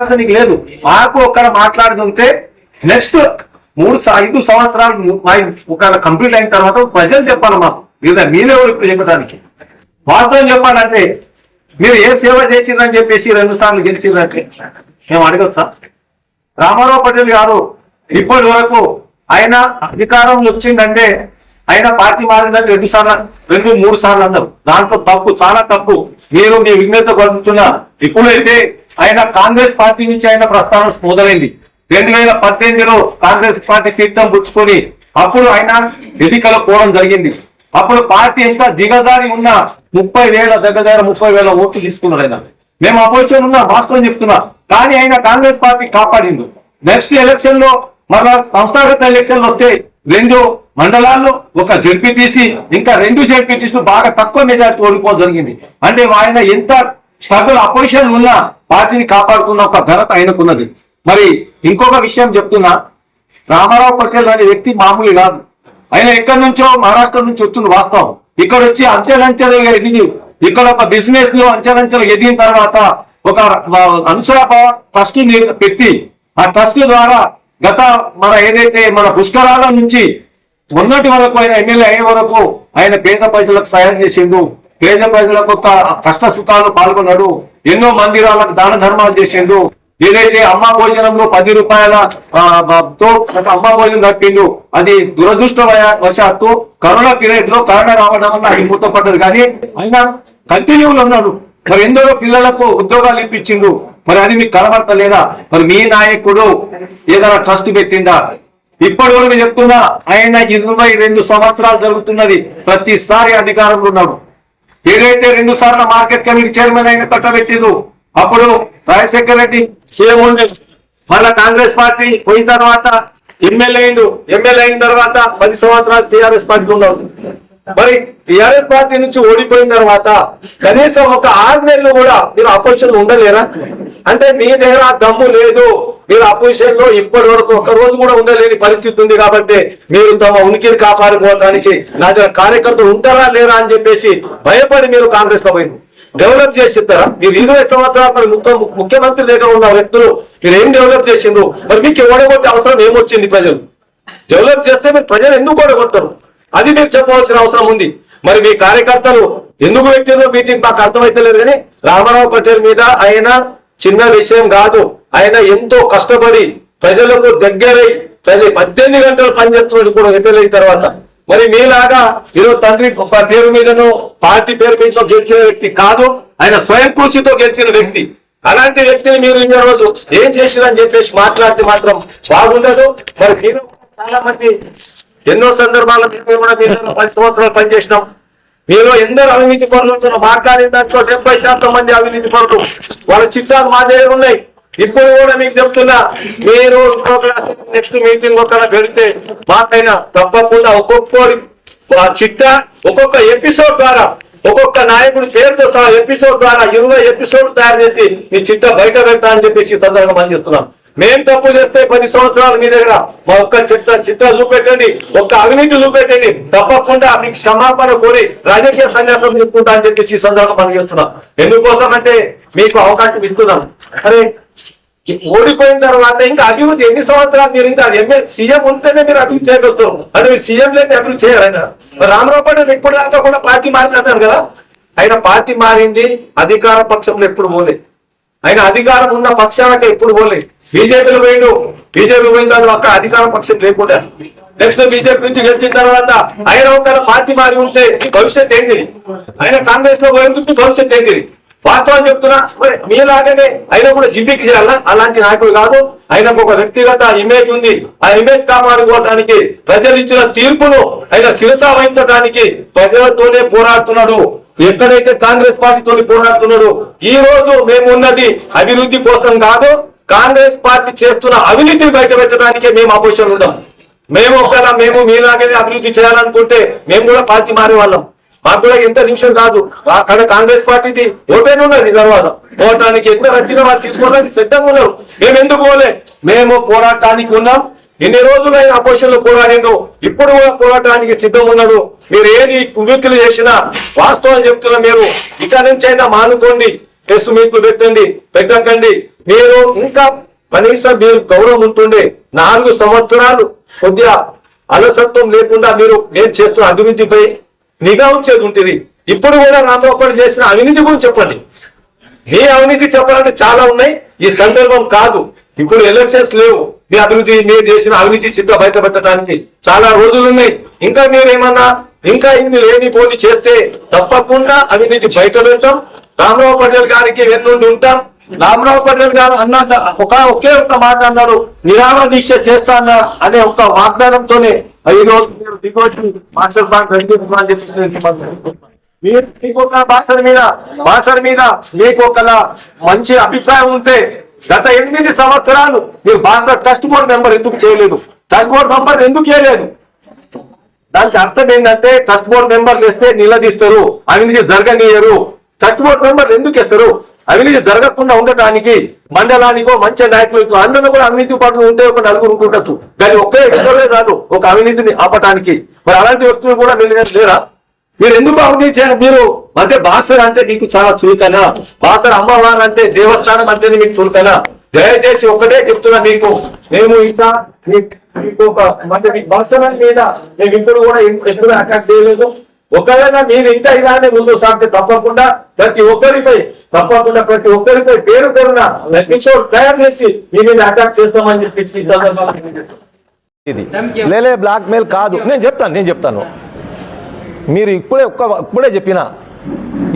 నీకు లేదు. మాకు ఒక్కడ మాట్లాడుతుంటే నెక్స్ట్ మూడు ఐదు సంవత్సరాలు ఒకవేళ కంప్లీట్ అయిన తర్వాత ప్రజలు చెప్పాలి మాకు. లేదా మీరెవరు ఇప్పుడు చెప్పడానికి? వాస్తవం చెప్పాలంటే మీరు ఏ సేవ చేసిందని చెప్పేసి రెండు సార్లు గెలిచిందంటే మేము అడగచ్చా? రామారావు పటేల్ గారు ఇప్పటి వరకు ఆయన అధికారం వచ్చిందంటే ఆయన పార్టీ మారిందని రెండు సార్లు రెండు మూడు సార్లు అన్నారు. దాంట్లో తప్పు చాలా తప్పు. మీరు మీ విజ్ఞత కలుగుతున్నా ఇప్పుడైతే ఆయన కాంగ్రెస్ పార్టీ నుంచి ఆయన ప్రస్థానం మొదలైంది రెండు వేల పద్దెనిమిదిలో కాంగ్రెస్ పార్టీ తీర్థం పుచ్చుకొని అప్పుడు ఆయన ఎన్నికలు పోవడం జరిగింది. అప్పుడు పార్టీ ఎంత దిగజారి ఉన్న ముప్పై వేల దగ్గర దగ్గర ముప్పై వేల ఓట్లు తీసుకున్నారు ఆయన. మేము అపోజిషన్ ఉన్నా వాస్తవం చెప్తున్నా. కానీ ఆయన కాంగ్రెస్ పార్టీ కాపాడిండు. నెక్స్ట్ ఎలక్షన్లో మళ్ళా సంస్థాగత ఎలక్షన్లు వస్తే రెండు మండలాల్లో ఒక జడ్పీటీసీ ఇంకా రెండు జడ్పీటీసీలు బాగా తక్కువ మెజార్టీ ఓడిపోవడం జరిగింది. అంటే ఆయన ఎంత స్ట్రగుల్ అపోజిషన్ ఉన్నా పార్టీని కాపాడుకున్న ఒక ఘనత ఆయనకున్నది. మరి ఇంకొక విషయం చెప్తున్నా. రామారావు పటేల్ అనే వ్యక్తి మామూలు కాదు. ఆయన ఎక్కడి నుంచో మహారాష్ట్ర నుంచి వచ్చింది వాస్తవం. ఇక్కడ వచ్చి అంచెలంచెలుగా ఎదిగి ఇక్కడ ఒక బిజినెస్లో అంచెలంచెలు ఎదిగిన తర్వాత ఒక అనుసరాప ట్రస్ట్ పెట్టి ఆ ట్రస్ట్ ద్వారా గత మన ఏదైతే మన పుష్కరాల నుంచి మొన్నటి వరకు ఆయన ఎమ్మెల్యే అయ్యే వరకు ఆయన పేద ప్రజలకు సాయం చేసిండు. పేద ప్రజలకు కష్ట సుఖాలు పాల్గొన్నాడు ఎన్నో మందిరాలకు దాన ధర్మాలు చేసిండు. ఏదైతే అమ్మ భోజనంలో పది రూపాయల తో అమ్మ భోజనం కట్టిండు అది దురదృష్ట వశాత్తు కరోనా పీరియడ్లో కరోనా రావడం వల్ల అది మూతపడ్డది కానీ ఆయన కంటిన్యూలో ఉన్నాడు. మరి ఎందరో పిల్లలకు ఉద్యోగాలు ఇప్పించిండు. మరి అది మీకు కనబడతలేదా? మరి మీ నాయకుడు ఏదైనా ట్రస్ట్ పెట్టిందా ఇప్పటి వరకు చెప్తున్నా ఆయన ఇరవై రెండు సంవత్సరాలు జరుగుతున్నది. ప్రతిసారి అధికారంలో ఉన్నాడు. ఏదైతే రెండు సార్లు మార్కెట్ కమిటీ చైర్మన్ అయిన కట్టబెట్టిందో అప్పుడు రాజశేఖర రెడ్డి సీఎం ఉండే మళ్ళా కాంగ్రెస్ పార్టీ పోయిన తర్వాత ఎమ్మెల్యే అయిండు. ఎమ్మెల్యే అయిన తర్వాత పది సంవత్సరాలు టీఆర్ఎస్ పార్టీ ఉండవు మరి టిఆర్ఎస్ పార్టీ నుంచి ఓడిపోయిన తర్వాత కనీసం ఒక ఆరు నెలలు కూడా మీరు అపోజిషన్ ఉండలేరా? అంటే మీ దగ్గర దమ్ము లేదు. మీరు అపోజిషన్లో ఇప్పటి వరకు ఒక రోజు కూడా ఉండలేని పరిస్థితి ఉంది కాబట్టి మీరు తమ ఉనికిని కాపాడుకోవడానికి నా దగ్గర కార్యకర్తలు ఉంటారా లేరా అని చెప్పేసి భయపడి మీరు కాంగ్రెస్లో పోయింది డెవలప్ చేసి ఇస్తారా మీరు ఇరవై సంవత్సరాలు మరి ముఖ్య ముఖ్యమంత్రి దగ్గర ఉన్న వ్యక్తులు మీరు ఏం డెవలప్ చేసిండ్రు? మరి మీకు ఓడగొట్టే అవసరం ఏమొచ్చింది ప్రజలు? డెవలప్ చేస్తే మీరు ప్రజలు ఎందుకు ఓడగొట్టరు? అది మీరు చెప్పవలసిన అవసరం ఉంది. మరి మీ కార్యకర్తలు ఎందుకు పెట్టిందో మీటింగ్ మాకు అర్థమైతలేదు కానీ రామారావు పటేల్ మీద ఆయన చిన్న విషయం కాదు. ఆయన ఎంతో కష్టపడి ప్రజలకు దగ్గరై ప్రజలు పద్దెనిమిది గంటలు పనిచేస్తున్నట్టు కూడా ఎమ్మెల్యే అయిన తర్వాత మరి మీలాగా ఈరోజు తండ్రి పేరు మీదనో పార్టీ పేరు మీద గెలిచిన వ్యక్తి కాదు. ఆయన స్వయం కృషితో గెలిచిన వ్యక్తి. అలాంటి వ్యక్తిని మీరు ఈ రోజు ఏం చేసిరని చెప్పేసి మాట్లాడితే మాత్రం బాగుండదు. మరి మీరు చాలా మంది ఎన్నో సందర్భాల్లో మేము కూడా మీ పది సంవత్సరాలు పనిచేసినాం. మీలో ఎందరు అవినీతి పనులు ఉంటున్నారు మాట్లాడిన దాంట్లో డెబ్బై శాతం మంది అవినీతి పనులు వాళ్ళ చిత్రాలు మా దగ్గర ఉన్నాయి. ఇప్పుడు కూడా మీకు చెప్తున్నా మీరు క్లాస్ నెక్స్ట్ మీటింగ్ ఒక పెడితే మాకైనా తప్పకుండా ఒక్కొక్కరి చిట్ట చిట్టా ఒక్కొక్క ఎపిసోడ్ ద్వారా ఒక్కొక్క నాయకుడి పేరుతో సహా ఎపిసోడ్ ద్వారా ఇరవై ఎపిసోడ్ తయారు చేసి మీ చిట్ట బయట పెడతా అని చెప్పేసి ఈ సందర్భంగా పనిచేస్తున్నాం. మేం తప్పు చేస్తే పది సంవత్సరాలు మీ దగ్గర మా ఒక్క చిత్త చిత్ర చూపెట్టండి ఒక్క అవినీతి చూపెట్టండి. తప్పకుండా మీకు క్షమాపణ కోరి రాజకీయ సన్యాసం తీసుకుంటా అని చెప్పేసి ఈ సందర్భంగా పనిచేస్తున్నాం. ఎందుకోసం అంటే మీకు అవకాశం ఇస్తున్నాం. అరే ఓడిపోయిన తర్వాత ఇంకా అభివృద్ధి ఎన్ని సంవత్సరాలు మీరు ఇంకా ఎంఏ సీఎం ఉంటేనే మీరు అభివృద్ధి చేయగలుగుతారు. అంటే మీరు సీఎం లేదు అభివృద్ధి చేయాలన్నా మరి రామరావు పటేల్ దాకా కూడా పార్టీ మారినట్టారు కదా? ఆయన పార్టీ మారింది అధికార పక్షంలో ఎప్పుడు పోలే. ఆయన అధికారం ఉన్న పక్షాలకు ఎప్పుడు పోలే. బీజేపీలో పోయిండు. బీజేపీ పోయిన తర్వాత అక్కడ అధికార పక్షం లేకుండా. నెక్స్ట్ బీజేపీ నుంచి గెలిచిన తర్వాత ఆయన ఒక పార్టీ మారి ఉంటే భవిష్యత్ ఏంటి ఆయన కాంగ్రెస్లో పోయి భవిష్యత్ ఏంటి వాస్తవం చెప్తున్నా మరి మీలాగనే అయినా కూడా జిమ్మికి చేయాలా అలాంటి నాయకుడు కాదు. ఆయనకు ఒక వ్యక్తిగత ఇమేజ్ ఉంది. ఆ ఇమేజ్ కాపాడుకోవటానికి ప్రజలు ఇచ్చిన తీర్పును ఆయన శిరస వహించడానికి ప్రజలతోనే పోరాడుతున్నాడు. ఎక్కడైతే కాంగ్రెస్ పార్టీతో పోరాడుతున్నాడు ఈ రోజు మేము ఉన్నది అభివృద్ధి కోసం కాదు కాంగ్రెస్ పార్టీ చేస్తున్న అవినీతిని బయట పెట్టడానికే మేము ఆపోజిషన్ ఉన్నాం మేము ఒకవేళ మేము మీలాగనే అభివృద్ధి చేయాలనుకుంటే మేము కూడా పార్టీ మారే వాళ్ళం మాకు కూడా ఎంత నిమిషం కాదు. అక్కడ కాంగ్రెస్ పార్టీది ఓపెన్ ఉన్నది తర్వాత. పోవటానికి ఎంత వచ్చిన వాళ్ళు తీసుకోవడానికి సిద్ధంగా ఉన్నారు. మేము ఎందుకు పోలే? మేము పోరాటానికి ఉన్నాం. ఎన్ని రోజులైన అపోజిషన్లో పోరాడిండు ఇప్పుడు కూడా పోరాటానికి సిద్ధం ఉన్నాడు. మీరు ఏది కుమిక్కులు చేసినా వాస్తవం చెప్తున్నా మీరు ఇక నుంచి అయినా మానుకోండి. టెస్ట్ మీకులు పెట్టండి. పెట్టకండి. మీరు ఇంకా కనీసం మీరు గౌరవం ఉంటుండే నాలుగు సంవత్సరాలు కొద్దిగా అలసత్వం లేకుండా మీరు నేను చేస్తున్న అభివృద్ధిపై నిఘా ఉంచేది ఉంటుంది ఇప్పుడు కూడా రామరావు చేసిన అవినీతి గురించి చెప్పండి. మీ అవినీతి చెప్పాలంటే చాలా ఉన్నాయి. ఈ సందర్భం కాదు. ఇప్పుడు ఎలక్షన్స్ లేవు. మీ అభివృద్ధి మీరు చేసిన అవినీతి చిత్త బయట పెట్టడానికి చాలా రోజులు ఉన్నాయి. ఇంకా మీరేమన్నా ఇంకా ఇన్ని లేని పోటీ చేస్తే తప్పకుండా అవినీతి బయట పెడతాం. రామరావు పటేల్ గారికి వెన్నుండి ఉంటాం. రామరావు పటేల్ గారు అన్న ఒక ఒకే ఒక్క మాట అన్నాడు. నిరామ దీక్ష చేస్తా అన్న అనే ఒక వాగ్దానంతోనే ఈ రోజు మాస్టర్ ప్లాన్ రెడీ అని చెప్పేసి మీరు మీకు ఒక మాస్టర్ మీద మాస్టర్ మీద మీకు ఒక మంచి అభిప్రాయం ఉంటే గత ఎనిమిది సంవత్సరాలు మీరు భాష ట్రస్ట్ బోర్డు మెంబర్ ఎందుకు చేయలేదు? ట్రస్ట్ బోర్డు మెంబర్ ఎందుకు చేయలేదు? దానికి అర్థం ఏంటంటే ట్రస్ట్ బోర్డు మెంబర్లు ఇస్తే నిలదీస్తారు అవినీతి జరగనీయరు. ట్రస్ట్ బోర్డు మెంబర్లు ఎందుకు ఇస్తారు అవినీతి జరగకుండా ఉండటానికి మండలానికో మంచి నాయకులకు అందరూ కూడా అవినీతి పాటలు ఉంటే ఒక నలుగురు ఉండొచ్చు. దాన్ని ఒకే ఇద్దరే కాదు ఒక అవినీతిని ఆపటానికి. మరి అలాంటి వ్యక్తులు కూడా మీరు లేరా? మీరు ఎందుకు అవినీతి చే- మీరు అంటే బాసర్ అంటే మీకు చాలా చులకనా. బాసర్ అమ్మవారు అంటే దేవస్థానం అంటే మీకు చులకనా. దయచేసి ఒకటే చెప్తున్నా మీకు. మేము ఇంకా మీకు ఒక అంటే మీ మీద మేము కూడా ఎప్పుడు అటాక్ చేయలేదు. ఒకవేళ మీరు ఇంకా ఇలానే ముందు సాగితే తప్పకుండా ప్రతి ఒక్కరిపై తప్పకుండా ప్రతి ఒక్కరిపై పేరు పేరున ఎపిసోడ్ తయారు చేసి మీ మీద అటాక్ చేస్తామని చెప్పి. ఇది లేలే బ్లాక్ మెయిల్ కాదు. నేను చెప్తాను నేను చెప్తాను. మీరు ఇప్పుడే ఒక్క ఇప్పుడే చెప్పిన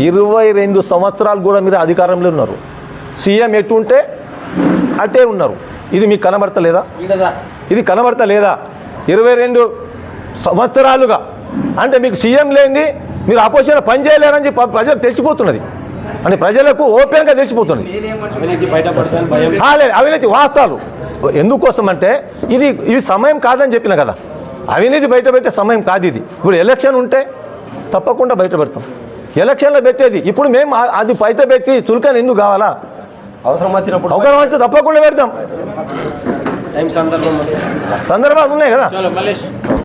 ఇరవై రెండు సంవత్సరాలు కూడా మీరు అధికారంలో ఉన్నారు. సీఎం ఎటు ఉంటే అటే ఉన్నారు. ఇది మీకు కనబడతలేదా? ఇది కనబడతలేదా? ఇరవై రెండు సంవత్సరాలుగా అంటే మీకు సీఎం లేనిది మీరు అపోజిషన్ పని చేయలేరని చెప్పి ప్రజలు తెలిసిపోతున్నది. అంటే ప్రజలకు ఓపెన్గా భయం. ఆ, లేదు అవినీతి వాస్తవాలు. ఎందుకోసం అంటే ఇది ఇది సమయం కాదని చెప్పిన కదా. అవినీతి బయట పెట్టే సమయం కాదు ఇది. ఇప్పుడు ఎలక్షన్ ఉంటే తప్పకుండా బయట పెడతాం ఎలక్షన్లో పెట్టేది. ఇప్పుడు మేము అది బయట పెట్టి చులకని ఎందుకు కావాలా? అవసరం వచ్చినప్పుడు అవకాశం వస్తే తప్పకుండా పెడతాం. సందర్భాలు ఉన్నాయి కదా.